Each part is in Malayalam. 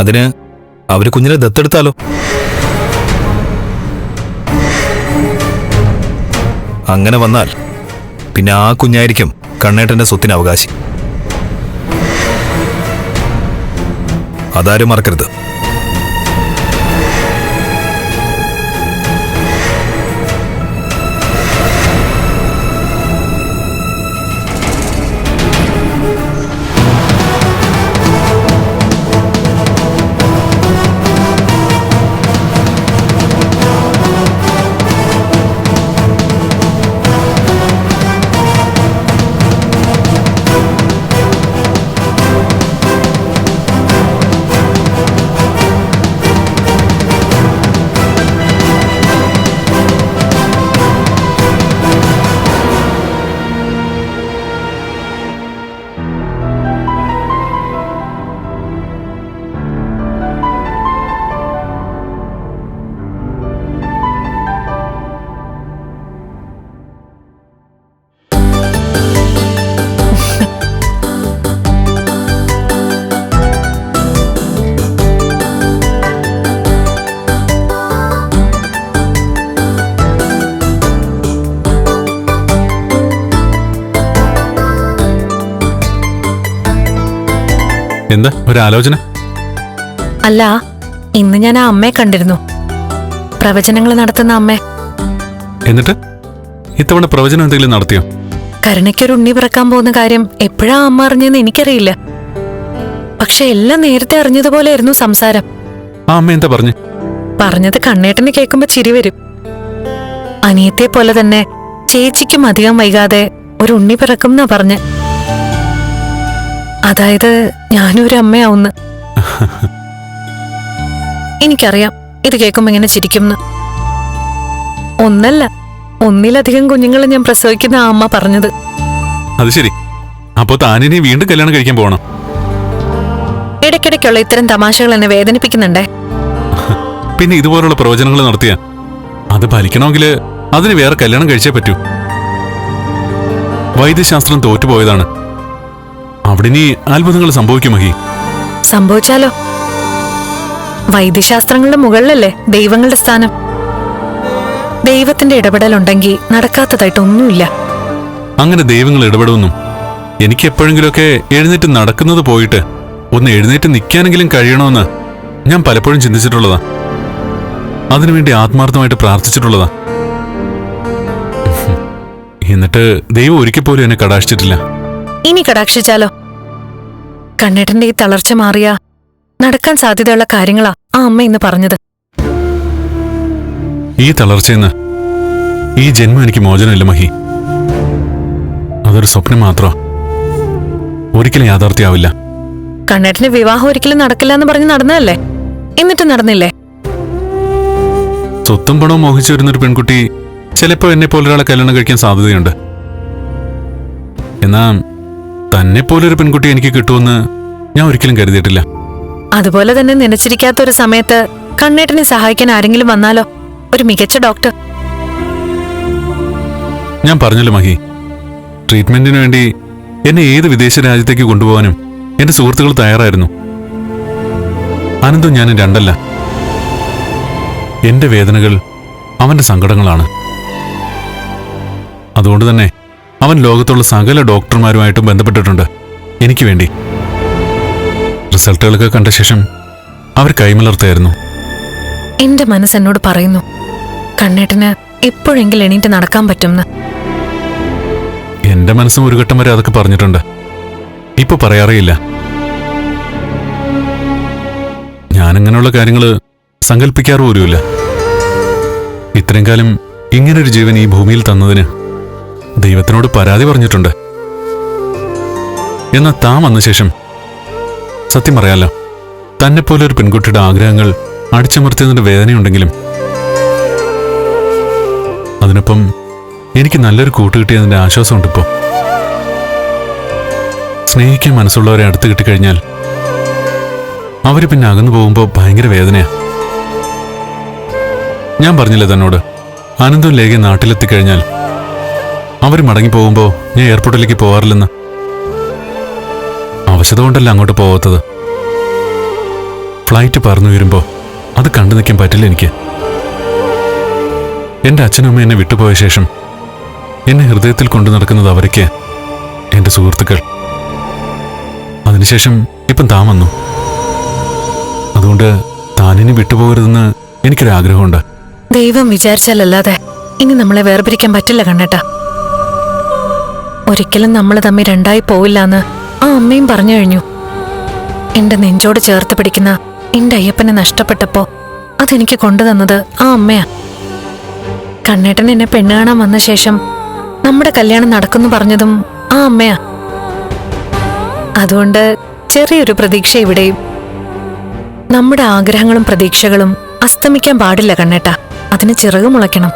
അതിന് അവർ കുഞ്ഞിനെ ദത്തെടുത്താലോ? അങ്ങനെ വന്നാൽ പിന്നെ ആ കുഞ്ഞായിരിക്കും കണ്ണേട്ടന്റെ സ്വത്തിന് അവകാശി അതാരും മറക്കരുത്. എന്താ? ഒരു ആലോചന അല്ല ഇന്ന് ഞാൻ ആ അമ്മയെ കണ്ടിരുന്നു. പ്രവചനങ്ങൾ നടത്തുന്ന അമ്മ. എന്നിട്ട്? ഇത്തവണ പ്രവചനം എന്തെങ്കിലും നടത്തിയോ? കരുണയ്ക്കൊരു ഉണ്ണി പിറക്കാൻ പോകുന്ന കാര്യം എപ്പോഴാ അമ്മ അറിഞ്ഞെന്ന് എനിക്കറിയില്ല. പക്ഷെ എല്ലാം നേരത്തെ അറിഞ്ഞതുപോലെയായിരുന്നു സംസാരം. ആ അമ്മ എന്താ പറഞ്ഞു? പറഞ്ഞത് കണ്ണേട്ടനെ കേൾക്കുമ്പോ ചിരി വരും. അനിയത്തെ പോലെ തന്നെ ചേച്ചിക്കും അധികം വൈകാതെ ഒരു ഉണ്ണി പിറക്കും എന്നാ പറഞ്ഞ്. അതായത് ഞാനൊരു അമ്മയാവുന്ന അമ്മയാവുന്ന് എനിക്കറിയാം ഇത് കേൾക്കുമ്പോ ഇങ്ങനെ ചിരിക്കുംന്ന് ഒന്നല്ല ഒന്നിലധികം കുഞ്ഞുങ്ങളെ ഞാൻ പ്രസവിക്കുന്ന ആ അമ്മ പറഞ്ഞത്. അത് ശരി. അപ്പോ താനിനി വീണ്ടും കല്യാണം കഴിക്കാൻ പോകണം. ഇടയ്ക്കിടയ്ക്കുള്ള ഇത്തരം തമാശകൾ എന്നെ വേദനിപ്പിക്കുന്നുണ്ടേ? പിന്നെ ഇതുപോലുള്ള പ്രവചനങ്ങൾ നടത്തിയ അത് ഫലിക്കണമെങ്കിൽ അതിന് വേറെ കല്യാണം കഴിച്ചേ പറ്റൂ. വൈദ്യശാസ്ത്രം തോറ്റുപോയതാണ്. അവിടെ ഇനി അത്ഭുതങ്ങൾ സംഭവിക്കും മഹി. സംഭവിച്ചാലോ? വൈദ്യശാസ്ത്രങ്ങളുടെ മുകളിലല്ലേ ദൈവങ്ങളുടെ സ്ഥാനം? ദൈവത്തിന്റെ ഇടപെടലുണ്ടെങ്കിൽ നടക്കാത്തതായിട്ടൊന്നുമില്ല അങ്ങനെ ദൈവങ്ങൾ ഇടപെടുമെന്നും എനിക്ക് എപ്പോഴെങ്കിലുമൊക്കെ എഴുന്നേറ്റ് നടക്കുന്നത് പോയിട്ട് ഒന്ന് എഴുന്നേറ്റ് നിൽക്കാനെങ്കിലും കഴിയണമെന്ന് ഞാൻ പലപ്പോഴും ചിന്തിച്ചിട്ടുള്ളതാ. അതിനുവേണ്ടി ആത്മാർത്ഥമായിട്ട് പ്രാർത്ഥിച്ചിട്ടുള്ളതാ. എന്നിട്ട് ദൈവം ഒരിക്കൽ പോലും എന്നെ കടാക്ഷിച്ചിട്ടില്ല. ഇനി കടാക്ഷിച്ചാലോ? കണ്ണേട്ടന്റെ ഈ തളർച്ച മാറിയ നടക്കാൻ സാധ്യതയുള്ള കാര്യങ്ങളാ ആ അമ്മ ഇന്ന് പറഞ്ഞത്. ഈ തളർച്ചയെന്ന് ഈ ജന്മം എനിക്ക് മോചനമില്ല മഹി. അതൊരു സ്വപ്നം മാത്രമാ. ഒരിക്കലും യാഥാർത്ഥ്യാവില്ല. കണ്ണേട്ടന് വിവാഹം ഒരിക്കലും നടക്കില്ല എന്ന് പറഞ്ഞ് നടന്നതല്ലേ? എന്നിട്ട് നടന്നില്ലേ? സ്വത്തും പണവും മോഹിച്ചു വരുന്നൊരു പെൺകുട്ടി ചിലപ്പോൾ എന്നെ പോലൊരാളെ കല്യാണം കഴിക്കാൻ സാധ്യതയുണ്ട്. എന്നാ തന്നെ പോലൊരു പെൺകുട്ടി എനിക്ക് കിട്ടുമെന്ന് ഞാൻ ഒരിക്കലും കരുതിയിട്ടില്ല. അതുപോലെ തന്നെ നനച്ചിരിക്കാത്ത ഒരു സമയത്ത് കണ്ണേട്ടനെ സഹായിക്കാൻ ആരെങ്കിലും വന്നാലോ? ഒരു മികച്ച ഡോക്ടർ. ഞാൻ പറഞ്ഞല്ലോ മഹി. ട്രീറ്റ്മെന്റിന് വേണ്ടി എന്നെ ഏത് വിദേശ രാജ്യത്തേക്ക് കൊണ്ടുപോകാനും എന്റെ സുഹൃത്തുക്കൾ തയ്യാറായിരുന്നു. അനന്തും ഞാൻ രണ്ടല്ല. എന്റെ വേദനകൾ അവന്റെ സങ്കടങ്ങളാണ്. അതുകൊണ്ട് തന്നെ അവൻ ലോകത്തുള്ള സകല ഡോക്ടർമാരുമായിട്ടും ബന്ധപ്പെട്ടിട്ടുണ്ട്. എനിക്ക് വേണ്ടി. റിസൾട്ടുകളൊക്കെ കണ്ട ശേഷം അവർ കൈമലർത്തായിരുന്നു. എന്റെ മനസ്സ് എന്നോട് പറയുന്നു കണ്ണേട്ടന് എപ്പോഴെങ്കിലും എണീറ്റ് നടക്കാൻ പറ്റുമെന്ന്. എന്റെ മനസ്സും ഒരു ഘട്ടം വരെ അതൊക്കെ പറഞ്ഞിട്ടുണ്ട്. ഇപ്പൊ പറയാറേയില്ല. ഞാനങ്ങനെയുള്ള കാര്യങ്ങൾ സങ്കല്പിക്കാറ് പോലുമില്ല. ഇത്രയും കാലം ഇങ്ങനൊരു ജീവൻ ഈ ഭൂമിയിൽ തന്നതിന് ദൈവത്തിനോട് പരാതി പറഞ്ഞിട്ടുണ്ട്. എന്നാൽ താൻ വന്ന ശേഷം? സത്യം പറയാലോ തന്നെ പോലെ ഒരു പെൺകുട്ടിയുടെ ആഗ്രഹങ്ങൾ അടിച്ചമർത്തിയതിന്റെ വേദനയുണ്ടെങ്കിലും അതിനൊപ്പം എനിക്ക് നല്ലൊരു കൂട്ട് കിട്ടിയതിന്റെ ആശ്വാസമുണ്ട് ഇപ്പോ സ്നേഹിക്കാൻ മനസ്സുള്ളവരെ അടുത്ത് കിട്ടിക്കഴിഞ്ഞാൽ അവർ പിന്നെ അകന്നു പോകുമ്പോൾ ഭയങ്കര വേദനയാ. ഞാൻ പറഞ്ഞില്ലേ തന്നോട് അനന്തം ലേഖ നാട്ടിലെത്തിക്കഴിഞ്ഞാൽ അവർ മടങ്ങി പോകുമ്പോൾ ഞാൻ എയർപോർട്ടിലേക്ക് പോവാറില്ലെന്ന്. അവശത കൊണ്ടല്ല അങ്ങോട്ട് പോവാത്തത്. ഫ്ലൈറ്റ് പറന്നു വരുമ്പോൾ അത് കണ്ടു നിൽക്കാൻ പറ്റില്ല എനിക്ക്. എന്റെ അച്ഛനും അമ്മ എന്നെ വിട്ടുപോയ ശേഷം എന്നെ ഹൃദയത്തിൽ കൊണ്ടു നടക്കുന്നത് അവരൊക്കെ എന്റെ സുഹൃത്തുക്കൾ. അതിനുശേഷം ഇപ്പം താൻ വന്നു. അതുകൊണ്ട് താനിനി വിട്ടുപോകരുതെന്ന് എനിക്കൊരാഗ്രഹമുണ്ട്. ദൈവം വിചാരിച്ചാലല്ലാതെ ഇനി നമ്മളെ വേർപിരിക്കാൻ പറ്റില്ല കണ്ണേട്ടാ. ഒരിക്കലും നമ്മൾ തമ്മിൽ രണ്ടായി പോവില്ലാന്ന് ആ അമ്മയും പറഞ്ഞു കഴിഞ്ഞു. എന്റെ നെഞ്ചോട് ചേർത്ത് പിടിക്കുന്ന എന്റെ അയ്യപ്പനെ നഷ്ടപ്പെട്ടപ്പോ അതെനിക്ക് കൊണ്ടുതന്നത് ആ അമ്മയാ. കണ്ണേട്ടൻ എന്നെ പെണ്ണ് കാണാൻ വന്ന ശേഷം നമ്മുടെ കല്യാണം നടക്കുന്നു പറഞ്ഞതും ആ അമ്മയാ. അതുകൊണ്ട് ചെറിയൊരു പ്രതീക്ഷ ഇവിടെയും. നമ്മുടെ ആഗ്രഹങ്ങളും പ്രതീക്ഷകളും അസ്തമിക്കാൻ പാടില്ല കണ്ണേട്ട. അതിന് ചിറക് മുളയ്ക്കണം.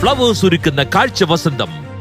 ഫ്ലവേഴ്സ് ഒരുക്കുന്ന കാഴ്ച വസന്തം.